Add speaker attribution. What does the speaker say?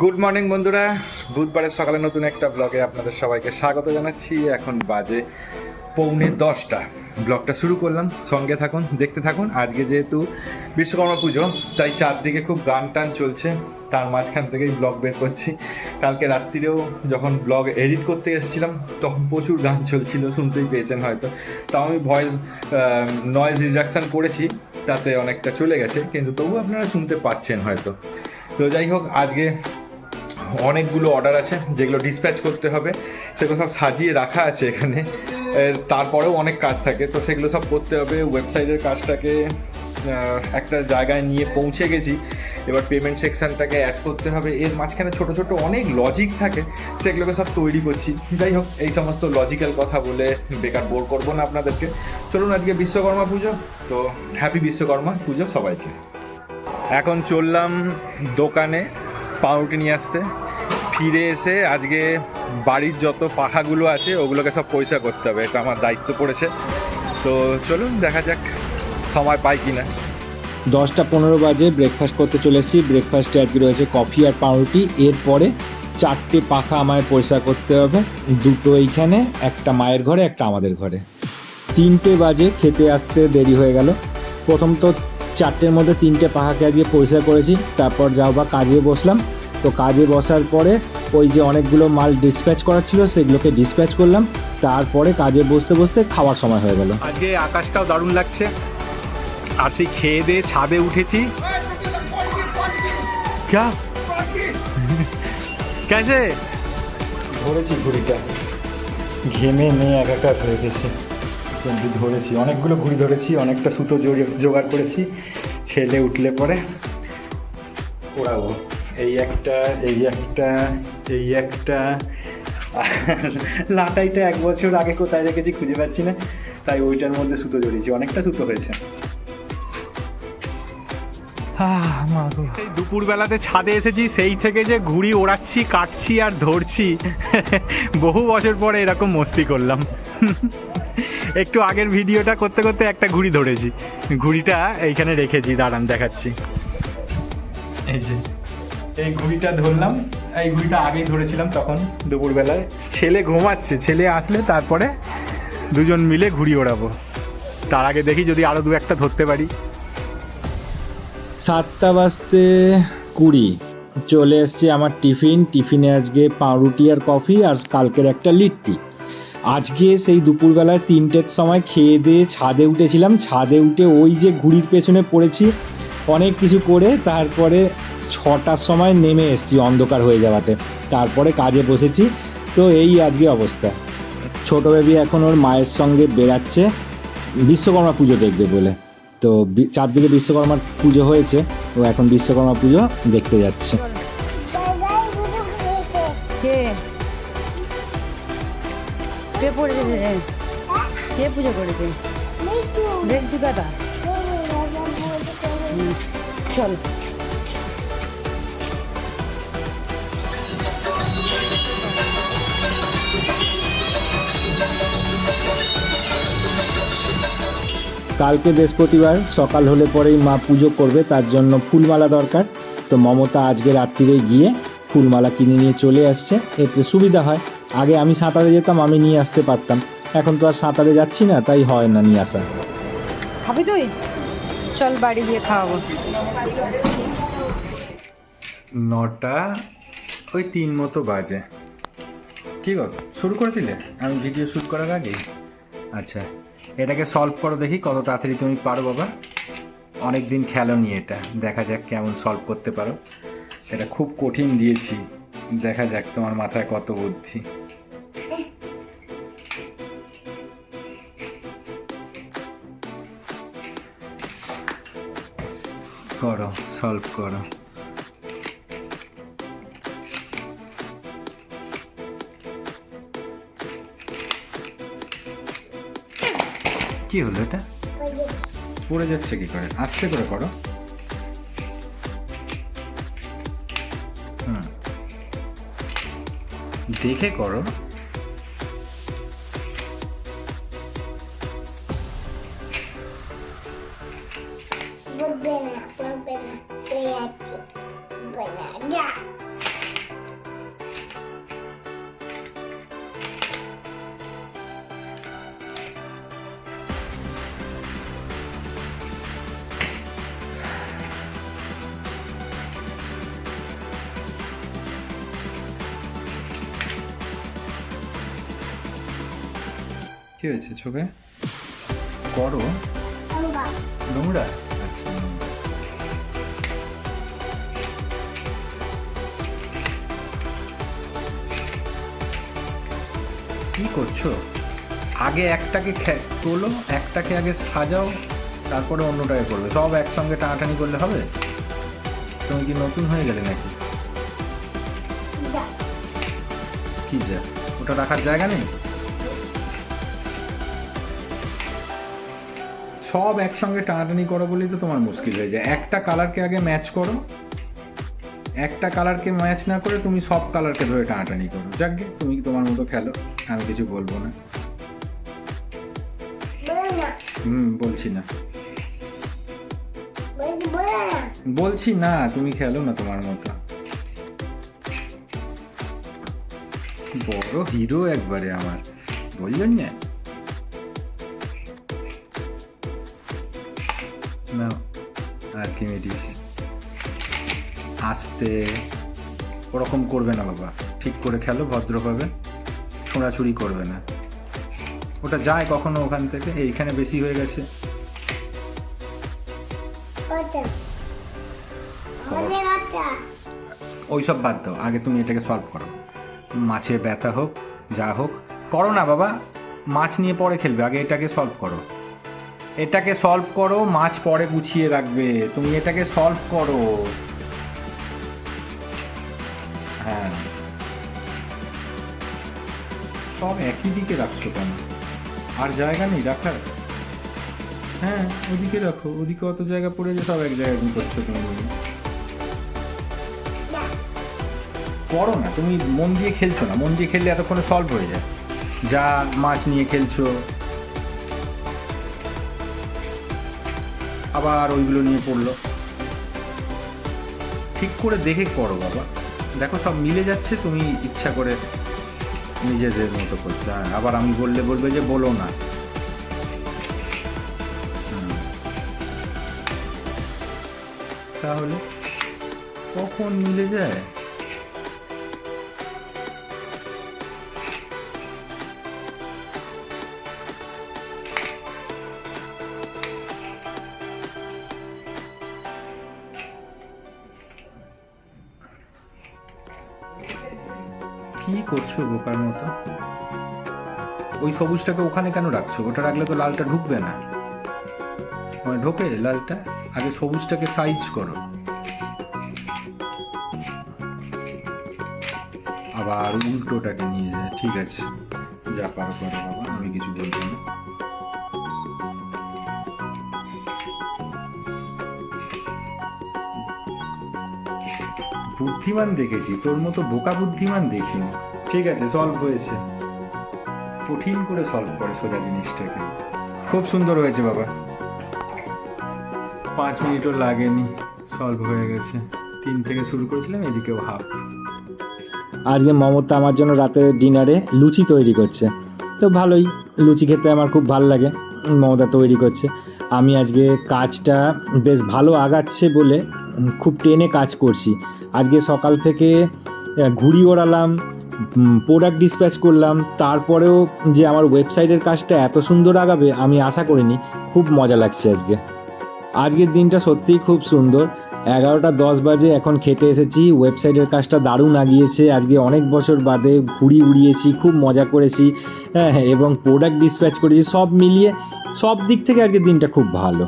Speaker 1: Good morning বন্ধুরা। বুধবারের সকালে নতুন একটা ব্লগে আপনাদের সবাইকে স্বাগত জানাচ্ছি। এখন বাজে পৌনে দশটা। ব্লগটা শুরু করলাম। সঙ্গে থাকুন, দেখতে থাকুন। আজকে যেহেতু বিশ্বকর্মা পুজো, তাই চারদিকে খুব গান টান চলছে। তার মাঝখান থেকেই ব্লগ বের করছি। কালকে রাত্রিরেও যখন ব্লগ এডিট করতে এসেছিলাম, তখন প্রচুর গান চলছিল, শুনতেই পেয়েছেন হয়তো। তাও আমি ভয়েস নয়েজ রিডাকশান করেছি, তাতে অনেকটা চলে গেছে। কিন্তু তবু আপনারা শুনতে পাচ্ছেন হয়তো। তো যাই হোক, আজকে অনেকগুলো অর্ডার আছে যেগুলো ডিসপ্যাচ করতে হবে। সেগুলো সব সাজিয়ে রাখা আছে এখানে। তারপরেও অনেক কাজ থাকে। তো সেগুলো সব করতে হবে। ওয়েবসাইটের কাজটাকে একটা জায়গায় নিয়ে পৌঁছে গেছি। এবার পেমেন্ট সেকশনটাকে অ্যাড করতে হবে। এর মাঝখানে ছোট ছোট অনেক লজিক থাকে। সেগুলোকে সব তৈরি করছি। যাই হোক, এই সমস্ত লজিক্যাল কথা বলে বেকার বোর করব না আপনাদেরকে। চলুন আজকে বিশ্বকর্মা পুজো। তো হ্যাপি বিশ্বকর্মা পুজো সবাইকে। এখন চললাম দোকানে পাউরুটি নিয়ে আসতে। ফিরে এসে আজকে বাড়ির যত পাখাগুলো আছে, ওগুলোকে সব পয়সা করতে হবে, এটা আমার দায়িত্ব পড়েছে। তো চলুন, দেখা যাক সময় পাই কি না
Speaker 2: দশটা পনেরো বাজে ব্রেকফাস্ট করতে চলে এসেছি। ব্রেকফাস্টে আজকে রয়েছে কফি আর পাউরুটি। এরপরে চারটে পাখা আমায় পরিষ্কার করতে হবে। দুটো এইখানে, একটা মায়ের ঘরে, একটা আমাদের ঘরে। তিনটে বাজে, খেতে আসতে দেরি হয়ে গেল। প্রথম তো চারটের মধ্যে তিনটে পাখাকে আজকে পরিষ্কার করেছি। তারপর যাও বা কাজে বসলাম। তো কাজে বসার পরে ওই যে অনেকগুলো মাল ডিসপ্যাচ করার ছিল সেগুলোকে ডিসপ্যাচ করলাম। তারপরে কাজে বসতে বসতে খাওয়ার সময় হয়ে গেল।
Speaker 1: আজকে আকাশটাও দারুণ লাগছে। আর সেই খেয়ে দিয়ে ছাদে উঠেছি। ক্যা? কেসে
Speaker 2: ধরেছি ঘুড়িটা। ঘেমে মেয়ে একাকার হয়ে গেছে। কিন্তু ধরেছি অনেকগুলো ঘুড়ি ধরেছি অনেকটা সুতো জোগাড় করেছি। ছেলে উঠলে পরে ওড়াবো এই একটা এই একটা এই একটা। আর লাটাইটা এক বছর আগে কোথায় রেখেছি খুঁজে পাচ্ছি না তাই ওইটার মধ্যে সুতো জড়িয়েছি অনেকটা সুতো হয়েছে। আহ, মা গো।
Speaker 1: সেই দুপুরবেলাতে ছাদে এসেছি সেই থেকে যে ঘুড়ি ওড়াচ্ছি কাটছি আর ধরছি বহু বছর পরে এরকম মস্তি করলাম। একটু আগের ভিডিওটা করতে করতে একটা ঘুড়ি ধরেছি ঘুড়িটা এইখানে রেখেছি দাঁড়ান দেখাচ্ছি।
Speaker 2: এই যে। এই ঘুড়িটা ধরলাম, এই ঘুড়িটা আগেই ধরেছিলাম তখন দুপুরবেলায়।
Speaker 1: ছেলে ঘুমাচ্ছে, ছেলে আসলে তারপরে দুজন মিলে ঘুড়ি ওড়াবো। তার আগে দেখি যদি আরও দু একটা ধরতে পারি।
Speaker 2: সাতটা বাজতে কুড়ি। চলে এসছে আমার টিফিন। টিফিনে আজকে পাউরুটি আর কফি আর কালকের একটা লিট্টি। আজকে সেই দুপুরবেলায় তিনটের সময় খেয়ে দিয়ে ছাদে উঠেছিলাম। ছাদে উঠে ওই যে ঘুড়ির পেছনে পড়েছি, অনেক কিছু করে তারপরে ছটার সময় নেমে এসেছি অন্ধকার হয়ে যাওয়াতে। তারপরে কাজে বসেছি। তো এই আজকে অবস্থা। ছোট বেবি এখন ওর মায়ের সঙ্গে বেরাচ্ছে বিশ্বকর্মা পুজো দেখবে বলে। তো চারদিকে বিশ্বকর্মার পুজো হয়েছে। ও এখন বিশ্বকর্মা পুজো দেখতে যাচ্ছে।
Speaker 3: কে? কে পড়েছে রে কে পুজো করেছে? দেখছি দাদা চল।
Speaker 2: কালকে বৃহস্পতিবার সকাল হলে পরেই মা পুজো করবে তার জন্য ফুলমালা দরকার। তো মমতা আজকে রাত্রিরে গিয়ে ফুলমালা কিনে নিয়ে চলে আসছে। এতে সুবিধা হয়। আগে আমি সাঁতারে যেতাম আমি নিয়ে আসতে পারতাম। এখন তো আর সাঁতারে যাচ্ছি না তাই হয় না নিয়ে আসা।
Speaker 3: খাবি তুই? চল বাড়ি গিয়ে খাওয়াবো।
Speaker 1: নটা ওই তিন মতো বাজে। কি গো শুরু করে দিলে? আমি ভিডিও শ্যুট করার আগে আচ্ছা। এটাকে সলভ করো দেখি কত তাড়াতাড়ি তুমি পারো বাবা। অনেক দিন খেলো নি এটা। দেখা যাক কেমন সলভ করতে পারো। এটা খুব কঠিন দিয়েছি। দেখা যাক তোমার মাথায় কত বুদ্ধি। করো সলভ করো। কি হলো এটা? পড়ে যাচ্ছে কি করে? আস্তে করে করো। দেখে করো। কি হয়েছে চোখে? করো। নোংরা? আচ্ছা। কি করছ? আগে একটাকে তোলো একটাকে আগে সাজাও তারপরে অন্যটাকে করবে। সব একসঙ্গে টানাটানি করলে হবে? তুমি কি নতুন হয়ে গেলে নাকি? কি যা? ওটা রাখার জায়গা নেই? সব একসঙ্গে টানাটানি করো বলেই তো তোমার মুশকিল হয়ে যায়। একটা কালারকে আগে ম্যাচ করো। একটা কালারকে ম্যাচ না করে তুমি সব কালারকে ধরে টানাটানি করো। যাকে তুমি তোমার মতো খেলো? আমি কিছু বলব না। হুম, বলছি না। বলছি না, তুমি খেলো না তোমার মতো। বড় হিরো একবারে আমার। বললেন না? না আর্কিমিডিস আস্তে ওরকম করবে না বাবা। ঠিক করে খেলো ভদ্রভাবে ছোঁড়াছুড়ি করবে না। ওটা যায় কখনো ওখান থেকে এইখানে বেশি হয়ে গেছে। ওইসব বাদ দাও আগে তুমি এটাকে সলভ করো। মাছে ব্যথা হোক যা হোক করো না বাবা। মাছ নিয়ে পরে খেলবে আগে এটাকে সলভ করো। এটাকে সলভ করো, মাছ পরে গুছিয়ে রাখবে। তুমি এটাকে সলভ করো। হ্যাঁ। সব একই দিকে রাখছো কেন? আর জায়গা নেই রাখার হ্যাঁ ওদিকে রাখো, ওদিকে অত জায়গা পড়ে যে সব এক জায়গায় করছ তুমি। করো না, তুমি মন দিয়ে খেলছো না, মন দিয়ে খেললে এতক্ষণে সলভ হয়ে যায়। যা মাছ নিয়ে খেলছো আবার ওইগুলো নিয়ে পড়ল। ঠিক করে দেখে করো বাবা। দেখো সব মিলে যাচ্ছে, তুমি ইচ্ছা করে নিজেদের মতো করতে হ্যাঁ আবার আমি বললে বলবে যে বলো না। তাহলে কখন মিলে যায়? কি করছ বোকার মতো? ওই সবুজটাকে ওখানে কেন রাখছো? ওটা রাখলে তো লালটা ঢুকবে না। মানে ঢোকে লালটা, আগে সবুজটাকে সাইজ করো। আবার উল্টোটাকে নিয়ে যায়। ঠিক আছে। যা পারো করো বাবা। আমি কিছু বলব না। বুদ্ধিমান দেখেছি, তোর মতো বোকা বুদ্ধিমান দেখিনি। ঠিক আছে সলভ হয়েছে। কঠিন করে সলভ করে সোজা জিনিসটাকে। খুব সুন্দর হয়েছে বাবা। পাঁচ মিনিটও লাগেনি সলভ হয়ে গেছে। তিন থেকে শুরু করেছিলাম, এদিকেও হাফ
Speaker 2: আজকে মমতা আমার জন্য রাতে ডিনারে লুচি তৈরি করছে। তো ভালোই, লুচি খেতে আমার খুব ভালো লাগে মমতা তৈরি করছে। আমি আজকে কাজটা বেশ ভালো আগাচ্ছে বলে খুব টেনে কাজ করছি। আজকে সকাল থেকে ঘুড়ি ওড়ালাম প্রোডাক্ট ডিসপ্যাচ করলাম, তারপরেও যে আমার ওয়েবসাইটের কাজটা এত সুন্দর আগাবে আমি আশা করিনি, খুব মজা লাগছে আজকে। আজকের দিনটা সত্যিই খুব সুন্দর। এগারোটা দশ বাজে এখন খেতে এসেছি ওয়েবসাইটের কাজটা দারুণ আগিয়েছে, আজকে অনেক বছর বাদে ঘুড়ি উড়িয়েছি, খুব মজা করেছি হ্যাঁ এবং প্রোডাক্ট ডিসপ্যাচ করেছি, সব মিলিয়ে সব দিক থেকে আজকের দিনটা খুব ভালো।